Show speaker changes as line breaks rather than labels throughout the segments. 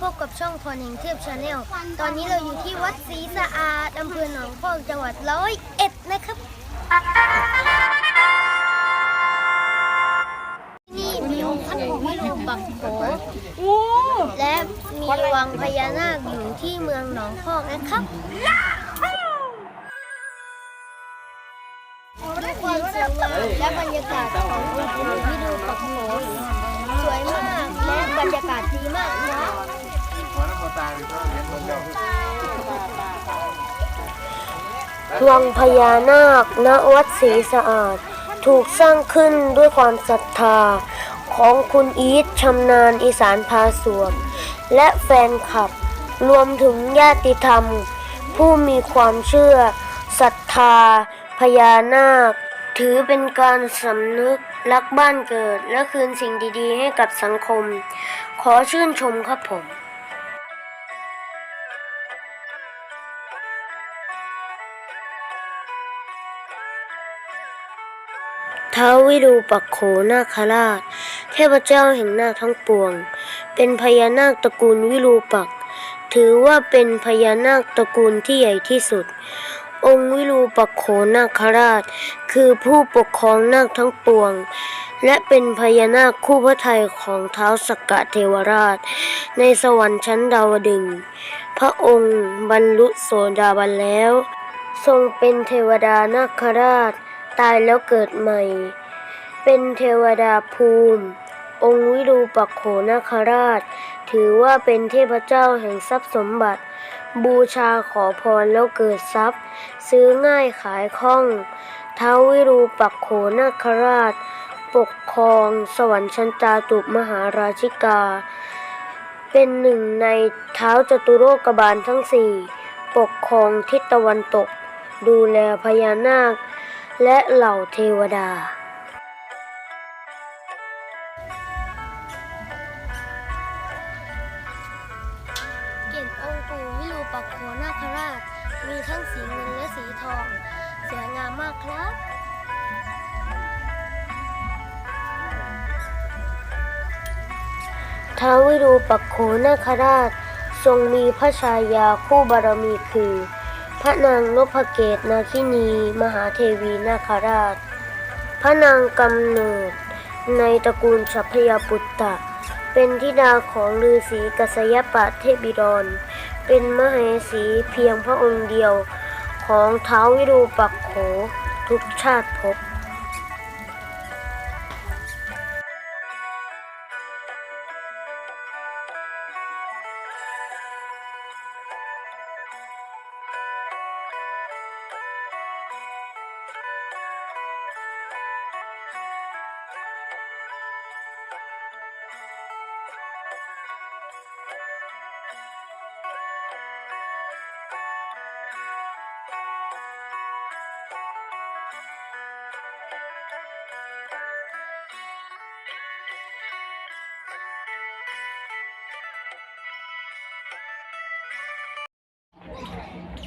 พบกับช่องพรแห่งเทพชาแนล ตอนนี้เราอยู่ที่วัดศรีสะอาดอำเภอหนองพอกจังหวัดร้อยเอ็ดนะครับที่นี่มีองค์ปู่วิรูปักโขและมีวังพญานาคอยู่ที่เมืองหนองพอกนะครับด้วยความสวยงามและบรรยากาศขององค์ปู่วิรูปักโขสวยมากและบรรยากาศดีมากนะ
วังพญานาคณวัดศรีสะอาด ถูกสร้างขึ้นด้วยความศรัทธาของคุณอีทชำนาญอีสานพาสวม และแฟนคลับ รวมถึงญาติธรรม ผู้มีความเชื่อศรัทธา พญานาค ถือเป็นการสำนึกรักบ้านเกิด และคืนสิ่งดีๆ ให้กับสังคม ขอชื่นชมครับผม ท้าวิรูปักโขนาคราช เทพเจ้าแห่งนาคทั้งปวง เป็นพญานาคตระกูลวิรูปัก ถือว่าเป็นพญานาคตระกูลที่ใหญ่ที่สุด องค์วิรูปักโขนาคราช คือผู้ปกครองนาคทั้งปวง และเป็นพญานาคคู่พระทัยของเท้าสกกะเทวราช ในสวรรค์ชั้นดาวดึง พระองค์บรรลุโสดาบันแล้ว ทรงเป็นเทวดานาคราช ตายแล้วเกิดใหม่ เป็นเทวดาภูมิ องค์วิรูปักโขนาคราช ถือว่าเป็นเทพเจ้าแห่งทรัพย์สมบัติ บูชาขอพรแล้วเกิดทรัพย์ ซื้อง่ายขายคล่อง ท้าววิรูปักโขนาคราช ปกครองสวรรค์ชั้นจาตุมหาราชิกา เป็นหนึ่งในเท้าจตุโลกบาลทั้งสี่ ปกครองทิศตะวันตก ดูแลพญานาค และเหล่าเทวดา
เกียรติองค์ปู่วิรูปักโขนาคราช มีทั้งสีเงินและสีทอง สวยงามมากครับ
ท้าววิรูปักโขนาคราช ทรงมีพระชายาคู่บารมีคือ พระนางนพเกตนาคินี มหาเทวีนาคราช พระนางกำเนิด ในตระกูลชัพยาปุตตะ เป็นธิดาของฤาษีกษยปะเทบิดร เป็นมเหสีเพียงพระองค์เดียวของท้าววิรูปักโขทุกชาติภพ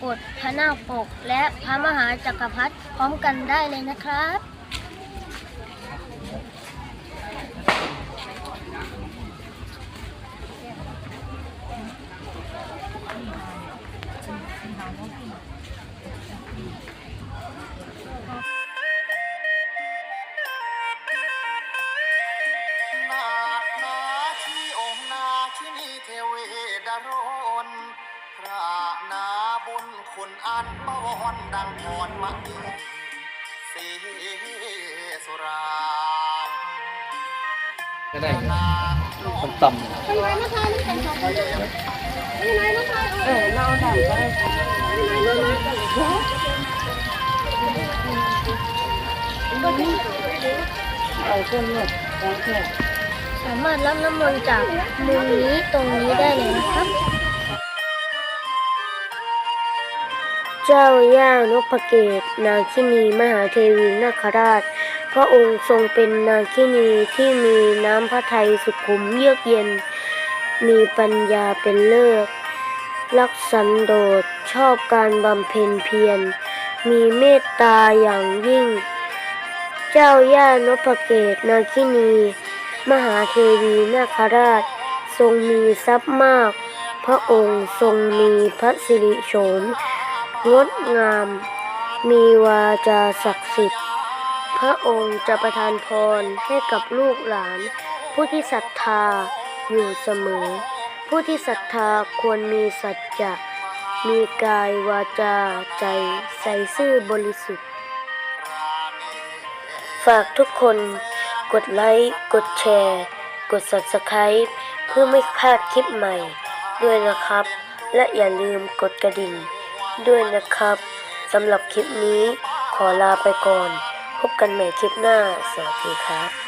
ก้วมรกตพระนาคปก และพระมหาจักรพรรดิพร้อมกันได้เลยนะครับ
นาคนาที่องค์นาคินีเทวดารน พระนาบุญคุณอันบวรดังพรมณีสีราง
ก็ได้ต่ำๆ
เออเราเอาดำก็ได้เอาเครื่องนวดแล้วแค่
สามารถรับน้ำมนต์จากมุมนี้ตรงนี้ได้เลยนะครับ
เจ้าย่านพเกตนาคินีมหาเทวีนาคราช พระองค์ทรงเป็นนาคินีที่มีน้ำพระทัยสุขุมเยือกเย็น มีปัญญาเป็นเลิศรักสันโดษชอบการบำเพ็ญเพียร มีเมตตาอย่างยิ่ง เจ้าย่านพเกตนาคินีมหาเทวีนาคราช ทรงมีทรัพย์มาก พระองค์ทรงมีพระสิริโฉม งดงาม มีวาจาศักดิ์สิทธิ์ พระองค์จะประทานพรให้กับลูกหลาน ผู้ที่ศรัทธาอยู่เสมอ ผู้ที่ศรัทธาควรมีสัจจะ มีกายวาจาใจใสซื่อบริสุทธิ์ ฝากทุกคนกดไลค์ กดแชร์ กด Subscribe เพื่อไม่พลาดคลิปใหม่ด้วยนะครับ และอย่าลืมกดกระดิ่ง ด้วยนะครับสำหรับคลิปนี้ขอลาไปก่อน พบกันใหม่คลิปหน้า สวัสดีครับ